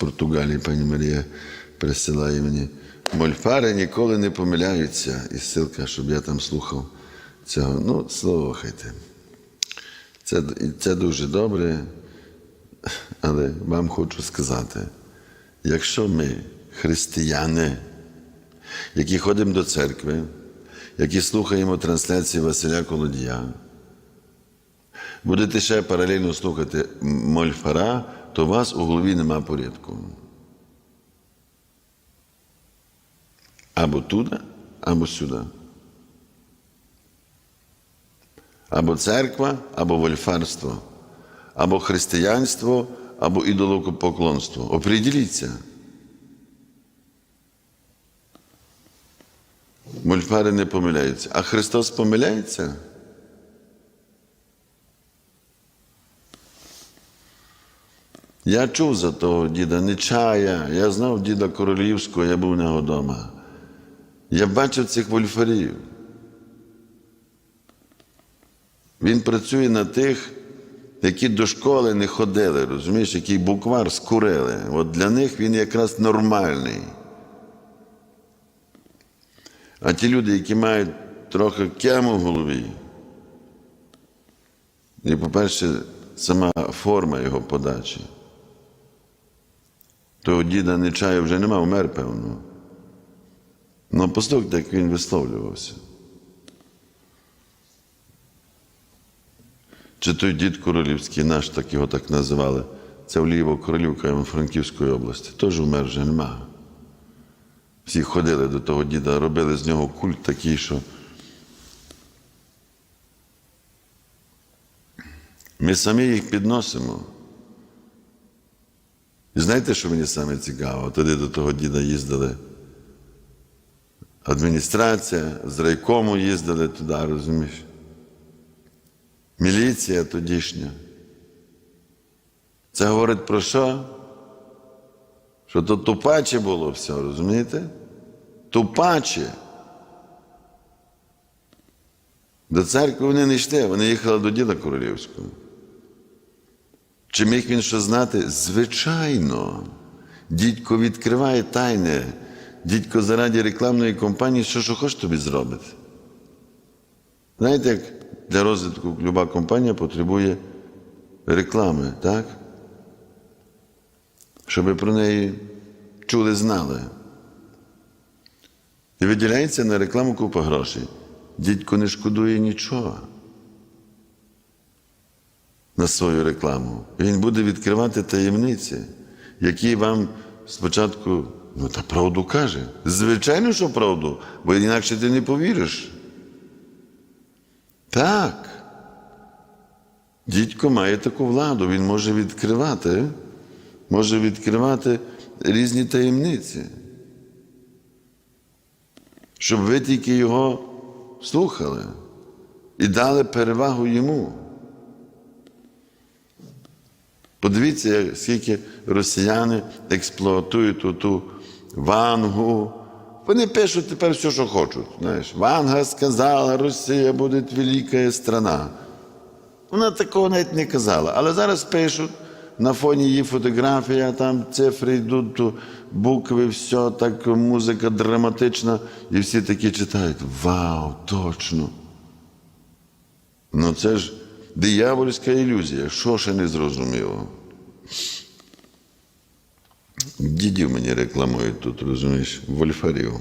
Португалії пані Марія присилає мені. Мольфари ніколи не помиляються. І ссылка, щоб я там слухав цього. Ну, слухайте. Це, це дуже добре, але вам хочу сказати, якщо ми, християни, які ходимо до церкви, які слухаємо трансляції Василя Колодія, будете ще паралельно слухати Мольфара, то у вас у голові нема порядку. Або туди, або сюди. Або церква, або вольфарство, або християнство, або ідолокопоклонство. Оприділіться. Мольфари не помиляються. А Христос помиляється? Я чув за того діда Нечая, я знав діда Королівського, я був у нього вдома. Я бачив цих вольфарів. Він працює на тих, які до школи не ходили, розумієш, який буквар скурили. От для них він якраз нормальний. А ті люди, які мають трохи кему в голові, і, по-перше, сама форма його подачі. Того діда Нечая вже нема, вмер, певно. Ну, послухайте, як він висловлювався. Чи той дід Королівський наш, так його так називали, це вліво Королівка Івано-Франківської області, теж вмер вже нема. Всі ходили до того діда, робили з нього культ такий, що. Ми самі їх підносимо. Знаєте, що мені саме цікаво? Тоді до того діда їздили. Адміністрація, з райкому їздили туди, розумієш? Міліція тодішня. Це говорить про що? Що то тупаче було все, розумієте? Тупаче. До церкви вони не йшли, вони їхали до діда Королівського. Чи міг він що знати? Звичайно. Дідько відкриває тайне. Дідько заради рекламної кампанії, що що хоче тобі зробити. Знаєте, як для розвитку люба компанія потребує реклами, так? Щоб про неї чули, знали. І виділяється на рекламу купа грошей. Дідько не шкодує нічого на свою рекламу. Він буде відкривати таємниці, які вам спочатку, ну та правду каже. Звичайно, що правду, бо інакше ти не повіриш. Так. Дідько має таку владу, він може відкривати, може відкривати різні таємниці. Щоб ви тільки його слухали і дали перевагу йому. Подивіться, скільки росіяни експлуатують ту вангу. Вони пишуть тепер все, що хочуть. Знаєш, Ванга сказала, Росія буде велика страна. Вона такого навіть не казала. Але зараз пишуть, на фоні її фотографія, там цифри йдуть, то букви, все, так музика драматична, і всі такі читають: Вау, точно! Ну це ж диявольська ілюзія. Що ще не зрозуміло? Дідів мені рекламують тут, розумієш, вольфарів.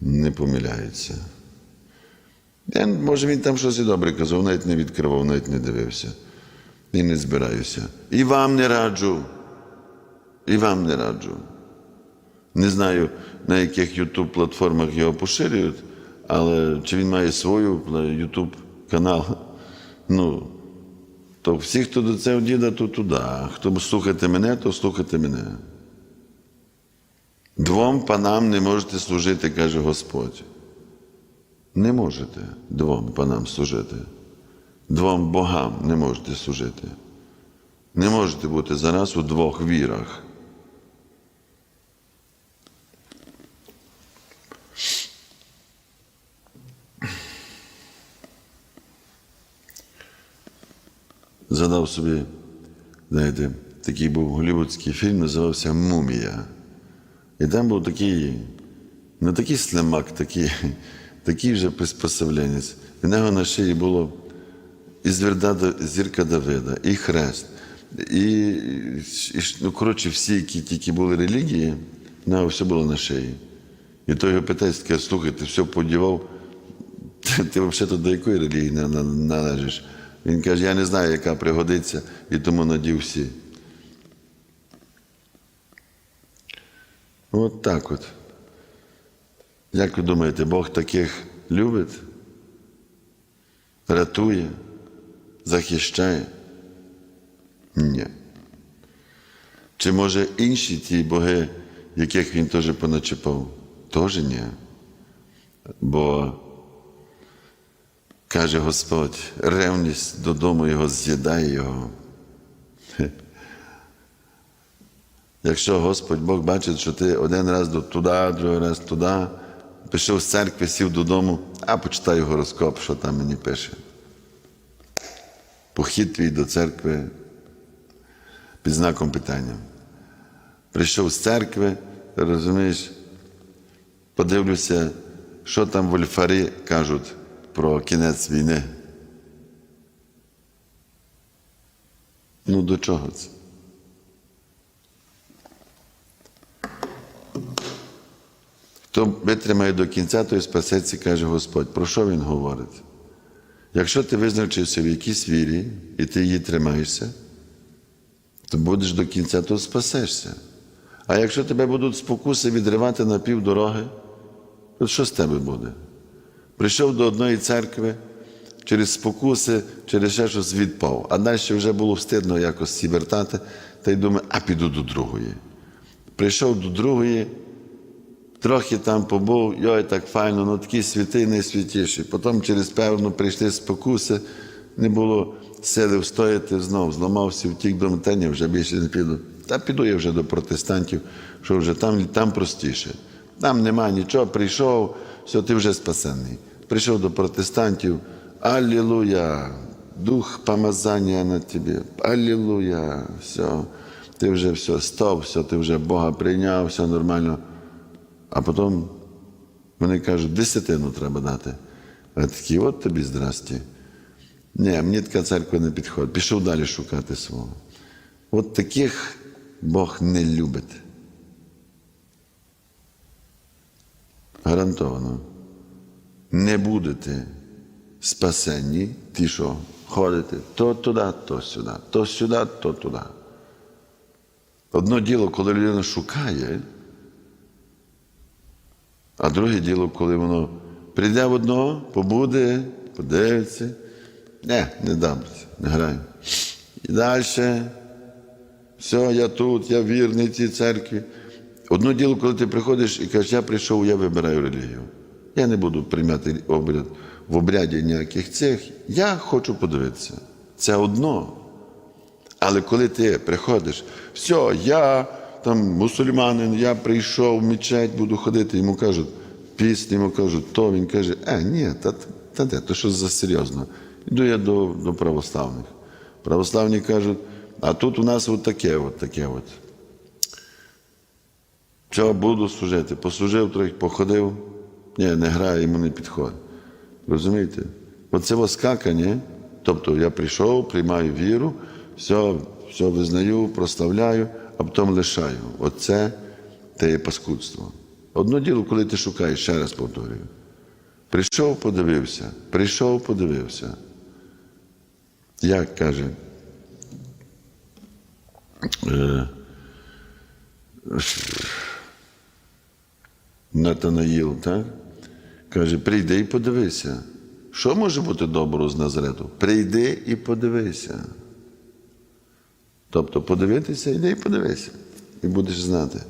Не помиляються. Я, може, він там щось і добре казав, навіть не відкривав, навіть не дивився. І не збираюся. І вам не раджу. І вам не раджу. Не знаю, на яких YouTube платформах його поширюють, але чи він має свою YouTube канал. Ну, то всі, хто до цього діда, то туди. Хто слухати мене, то слухайте мене. Двом панам не можете служити, каже Господь. Не можете двом панам служити. Двом богам не можете служити. Не можете бути зараз у двох вірах. Задав собі, знаєте, такий був голівудський фільм, називався Мумія. І там був такий, не такий слимак, такий, такий вже приспособленець. В нього на шиї було і зірка Давида, і хрест. І, і ну, коротше, всі, які тільки були релігії, в нього все було на шиї. І той його питає, слухай, ти все подівав, ти, ти взагалі до якої релігії на- на- належиш? Він каже, я не знаю, яка пригодиться, і тому надів всі. От так от. Як ви думаєте, Бог таких любить? Рятує, захищає? Ні. Чи може інші ті боги, яких він теж поначіпав? Теж ні. Бо каже Господь, ревність додому його з'їдає його. Якщо Господь Бог бачить, що ти один раз туди, другий раз туди, пішов з церкви, сів додому, а почитай гороскоп, що там мені пише. Похід твій до церкви під знаком питання. Прийшов з церкви, розумієш, подивлюся, що там вольфари кажуть про кінець війни. Ну до чого це? Хто витримає до кінця, той спасеться, каже Господь. Про що він говорить? Якщо ти визначився в якійсь вірі і ти її тримаєшся, то будеш до кінця, то спасешся. А якщо тебе будуть спокуси відривати на півдороги, то що з тебе буде? Прийшов до одної церкви, через спокуси, через ще щось відпав. А далі вже було встидно якось всі вертати, та й думаю, а піду до другої. Прийшов до другої, трохи там побув, йой, так файно, ну такі світи найсвятіші. Потім через певно прийшли спокуси, не було сили встояти знов, зламався, втік до метання, вже більше не піду. Та піду я вже до протестантів, що вже там, там простіше. Там нема нічого, прийшов, все, ти вже спасений. Прийшов до протестантів, Аллилуйя, дух помазання на тобі, Аллилуйя, все, ти вже все, стоп, все, ти вже Бога прийняв, все нормально. А потім вони кажуть, десятину треба дати. А такі, от тобі здрасті. Ні, мені така церква не підходить. Пішов далі шукати свого. От таких Бог не любить. Гарантовано. Не будете спасенні, ті, що ходите то туди, то сюди, то сюди, то туди. Одно діло, коли людина шукає, а друге діло, коли воно прийде в одного, побуде, подивиться. Не, не дамся, не граю. І далі. Все, я тут, я вірний цій церкві. Одно діло, коли ти приходиш і кажеш, я прийшов, я вибираю релігію. Я не буду приймати обряд в обряді ніяких цих. Я хочу подивитися. Це одно. Але коли ти приходиш, все, я там мусульманин, я прийшов в мечеть, буду ходити, йому кажуть, піст, йому кажуть, то він каже, е, ні, та, та де, то що за серйозно. Іду я до, до православних. Православні кажуть, а тут у нас от таке, от таке от. Що буду служити? Послужив трохи, походив. Ні, не грає, йому не підходить. Розумієте? Оце воскакання. Тобто я прийшов, приймаю віру, все, все визнаю, прославляю, а потім лишаю. Оце те є паскудство. Одно діло, коли ти шукаєш, ще раз повторюю. Прийшов, подивився, прийшов, подивився. Як каже? Е, Натанаїл, так? Каже, прийди і подивися. Що може бути доброго з Назарету? Прийди і подивися. Тобто подивитися, йди і подивися. І будеш знати.